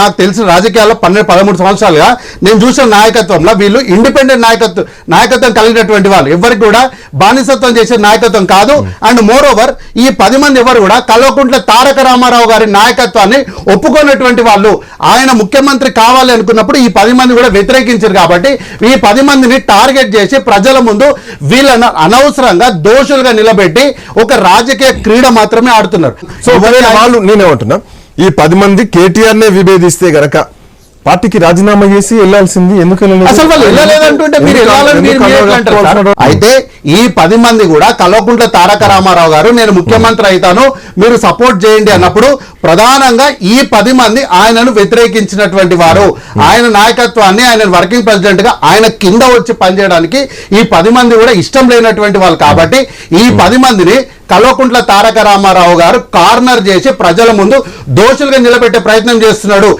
నాకు తెలిసిన రాజకీయాల్లో పన్నెండు పదమూడు సంవత్సరాలుగా నేను చూసిన నాయకత్వంలో వీళ్ళు ఇండిపెండెంట్ నాయకత్వం నాయకత్వం కలిగినటువంటి వాళ్ళు. ఎవరికి కూడా బానిసత్వం చేసే నాయకత్వం కాదు. అండ్ మోర్ ఓవర్ ఈ పది మంది ఎవరు కూడా కల్వకుంట్ల తారక రామారావు గారి నాయకత్వాన్ని ఒప్పుకున్నటువంటి వాళ్ళు. ఆయన ముఖ్యమంత్రి కావాలి అనుకున్నప్పుడు ఈ పది మంది కూడా వ్యతిరేకించారు కాబట్టి ఈ పది మందిని టార్గెట్ చేసి ప్రజల ముందు వీళ్ళను అనవసరంగా దోషులుగా నిలబెట్టి ఒక రాజకీయ క్రీడ మాత్రమే ఆడుతున్నారు. సో వాళ్ళు నేనేమంటున్నా ఈ పది మంది కేటీఆర్ నే విభేదిస్తే గనక పార్టీకి రాజీనామా చేసి వెళ్ళాల్సింది ఎందుకు? అయితే ఈ పది మంది కూడా కల్వకుంట్ల తారక రామారావు గారు నేను ముఖ్యమంత్రి అవుతాను మీరు సపోర్ట్ చేయండి అన్నప్పుడు ప్రధానంగా ఈ పది మంది ఆయనను వ్యతిరేకించినటువంటి వారు. ఆయన నాయకత్వాన్ని ఆయన వర్కింగ్ ప్రెసిడెంట్గా ఆయన కింద వచ్చి పనిచేయడానికి ఈ పది మంది కూడా ఇష్టం లేనటువంటి వాళ్ళు కాబట్టి ఈ పది మందిని కల్వకుంట్ల తారక రామారావు గారు కార్నర్ చేసి ప్రజల ముందు దోషులుగా నిలబెట్టే ప్రయత్నం చేస్తున్నాడు.